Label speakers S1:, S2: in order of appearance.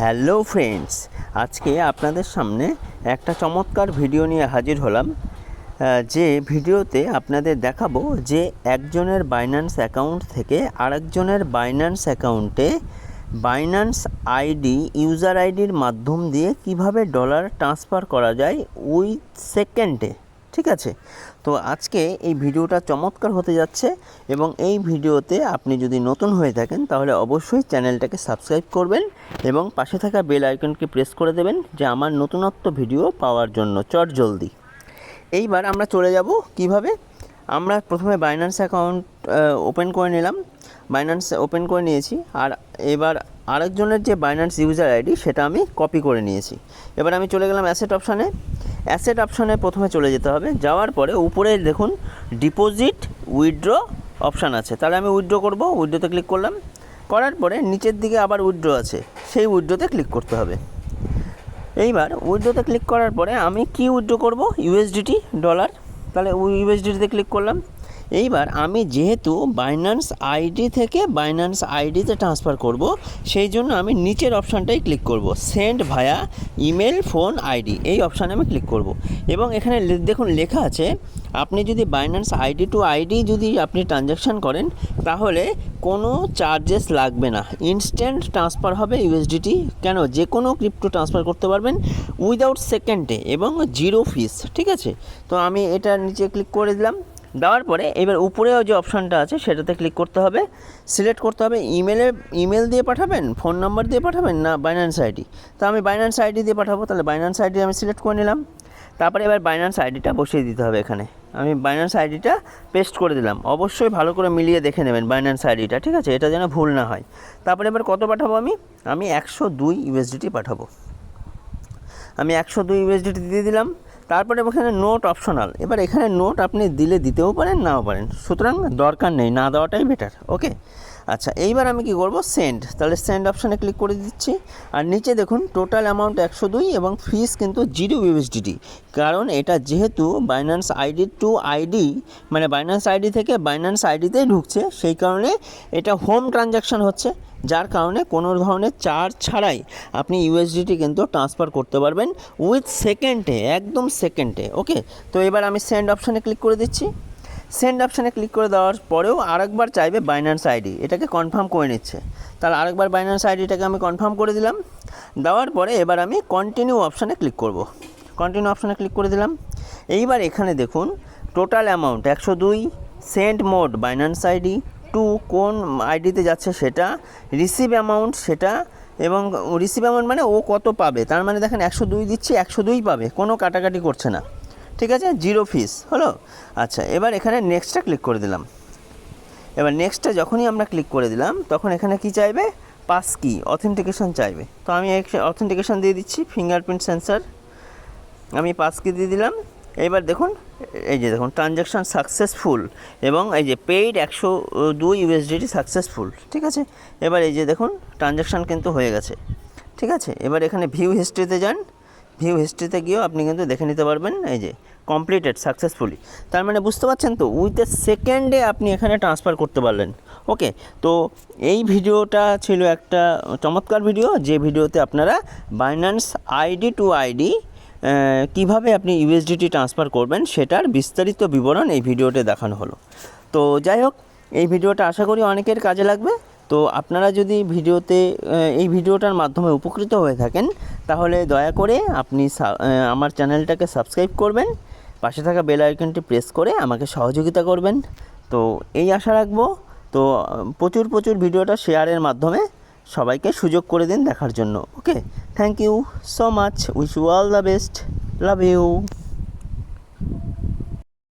S1: Hello friends, আজকে আপনাদের সামনে একটা চমৎকার ভিডিও নিয়ে হাজির হলাম। যে ভিডিওতে আপনাদের দেখাবো যে একজনের বাইন্যান্স অ্যাকাউন্ট থেকে আরেকজনের বাইন্যান্স অ্যাকাউন্টে বাইন্যান্স আইডি ইউজার আইডির মাধ্যম দিয়ে কীভাবে ডলার ট্রান্সফার করা যায় উইথ সেকেন্ডে ঠিক আছে? তো আজকে এই ভিডিওটা চমৎকার হতে যাচ্ছে এবং এই ভিডিওতে আপনি যদি নতুন হয়ে থাকেন, তাহলে অবশ্যই চ্যানেলটাকে সাবস্ক্রাইব করবেন এবং পাশে থাকা বেল আইকনকে প্রেস করে দেবেন যে আমার নতুনত্ব ভিডিও পাওয়ার জন্য। চট জলদি। এইবার আমরা চলে যাব কীভাবে? আমরা প্রথমে বাইন্যান্স অ্যাকাউন্ট ওপেন করে নিলাম। বাইন্যান্স ওপেন করে নিয়েছি আর এবার আরেকজনের যে বাইন্যান্স ইউজার আইডি সেটা আমি কপি করে নিয়েছি। এবার আমি চলে গেলাম অ্যাসেট অপশানে অ্যাসেট অপশানে প্রথমে চলে যেতে হবে। যাওয়ার পরে উপরে দেখুন ডিপোজিট উইথড্র অপশান আছে। তাহলে আমি উইথড্র করব উইথড্রোতে ক্লিক করলাম। করার পরে নিচের দিকে আবার উইথড্র আছে। সেই উইড্রোতে ক্লিক করতে হবে। এইবার উইড্রোতে ক্লিক করার পরে আমি কি উইথড্র করব? ইউএসডিটি ডলার তাহলে ইউএসডিটিতে ক্লিক করলাম। এইবার আমি যেহেতু বাইন্যান্স আইডি থেকে বাইন্যান্স আইডিতে ট্রান্সফার করব, সেই জন্য আমি নিচের অপশানটাই ক্লিক করব। Send via email phone ID এই অপশানে আমি ক্লিক করব। এবং এখানে দেখুন লেখা আছে, আপনি যদি বাইন্যান্স আইডি টু আইডি যদি আপনি ট্রানজ্যাকশান করেন, তাহলে কোনো চার্জেস লাগবে না। ইনস্ট্যান্ট ট্রান্সফার হবে ইউএসডিটি কেন যে কোনো? ক্রিপ্টো ট্রান্সফার করতে পারবেন উইদাউট সেকেন্ডে এবং জিরো ফিস ঠিক আছে? তো আমি এটা নিচে ক্লিক করে দিলাম। দেওয়ার পরে এবার উপরেও যে অপশানটা আছে সেটাতে ক্লিক করতে হবে। সিলেক্ট করতে হবে ইমেলে ইমেল দিয়ে পাঠাবেন ফোন নাম্বার দিয়ে পাঠাবেন না বাইন্যান্স আইডি তো আমি বাইন্যান্স আইডি দিয়ে পাঠাবো, তাহলে বাইন্যান্স আইডি আমি সিলেক্ট করে নিলাম। তারপরে এবার বাইন্যান্স আইডিটা বসিয়ে দিতে হবে এখানে। আমি বাইন্যান্স আইডিটা পেস্ট করে দিলাম। অবশ্যই ভালো করে মিলিয়ে দেখে নেবেন বাইন্যান্স আইডিটা ঠিক আছে? এটা যেন ভুল না হয়। তারপরে এবার কত পাঠাবো আমি? আমি একশো দুই ইউএসডিটি পাঠাবো। আমি একশো দুই ইউএসডিটি দিয়ে দিলাম। তারপরে এখানে নোট অপশনাল এবার এখানে নোট আপনি দিলে দিতেও পারেন, নাও পারেন। সুতরাং দরকার নেই, না দেওয়াটাই বেটার ওকে আচ্ছা এইবার আমি কি করব? সেন্ড তাহলে সেন্ড অপশানে ক্লিক করে দিচ্ছি। আর নিচে দেখুন টোটাল অ্যামাউন্ট একশো দুই এবং ফিস কিন্তু জিরো ইউএসডিটি কারণ এটা যেহেতু বাইন্যান্স আইডি টু আইডি মানে বাইন্যান্স আইডি থেকে বাইন্যান্স আইডিতেই ঢুকছে, সেই কারণে এটা হোম ট্রানজ্যাকশান হচ্ছে। যার কারণে কোনো ধরনের চার্জ ছাড়াই আপনি ইউএসডিটি কিন্তু ট্রান্সফার করতে পারবেন উইথ সেকেন্ডে একদম সেকেন্ডে ওকে তো এবার আমি সেন্ড অপশানে ক্লিক করে দিচ্ছি। সেন্ড অপশানে ক্লিক করে দেওয়ার পরেও আরেকবার চাইবে বাইন্যান্স আইডি এটাকে কনফার্ম করে নিচ্ছে। তাহলে আরেকবার বাইন্যান্স আইডিটাকে আমি কনফার্ম করে দিলাম। দেওয়ার পরে এবার আমি কন্টিনিউ অপশানে ক্লিক করব। কন্টিনিউ অপশানে ক্লিক করে দিলাম। এইবার এখানে দেখুন টোটাল অ্যামাউন্ট একশো দুই send mode Binance ID to কোন আইডিতে যাচ্ছে সেটা রিসিভ অ্যামাউন্ট সেটা এবং রিসিভ অ্যামাউন্ট মানে ও কত পাবে, তার মানে দেখেন একশো দুই দিচ্ছি, একশো দুই পাবে, কোনো কাটাকাটি করছে না। ঠিক আছে? জিরো ফিস হলো? আচ্ছা এবার এখানে নেক্সটটা ক্লিক করে দিলাম। এবার নেক্সটটা যখনই আমরা ক্লিক করে দিলাম, তখন এখানে কি চাইবে? পাস কি অথেন্টিকেশন চাইবে। তো আমি অথেন্টিকেশন দিয়ে দিচ্ছি ফিঙ্গারপ্রিন্ট সেন্সার আমি পাস কি দিয়ে দিলাম। এবার দেখুন এই যে দেখুন ট্রানজ্যাকশান সাকসেসফুল এবং এই যে পেইড একশো দুই ইউএসডিটি সাকসেসফুল ঠিক আছে? এবার এই যে দেখুন ট্রানজ্যাকশান কিন্তু হয়ে গেছে, ঠিক আছে? এবার এখানে ভিউ হিস্ট্রিতে যান। ভিউ হিস্ট্রিতে গিয়েও আপনি কিন্তু দেখে নিতে পারবেন, এই যে কমপ্লিটেড সাকসেসফুলি তার মানে বুঝতে পারছেন তো? উইথ এ সেকেন্ডে আপনি এখানে ট্রান্সফার করতে পারলেন ওকে তো এই ভিডিওটা ছিল একটা চমৎকার ভিডিও, যে ভিডিওতে আপনারা বাইন্যান্স আইডি টু আইডি কীভাবে আপনি ইউএসডিটি ট্রান্সফার করবেন সেটার বিস্তারিত বিবরণ এই ভিডিওতে দেখানো হলো। তো যাই হোক, এই ভিডিওটা আশা করি অনেকের কাজে লাগবে। তো আপনারা যদি ভিডিওতে এই ভিডিওটার মাধ্যমে উপকৃত হয়ে থাকেন, তাহলে দয়া করে আপনি আমার চ্যানেলটাকে সাবস্ক্রাইব করবেন, পাশে থাকা বেল আইকনটি প্রেস করে আমাকে সহযোগিতা করবেন। তো এই আশা রাখব। তো প্রচুর প্রচুর ভিডিওটা শেয়ারের মাধ্যমে সবাইকে সুযোগ করে দিন দেখার জন্য okay thank you so much wish you all the best love you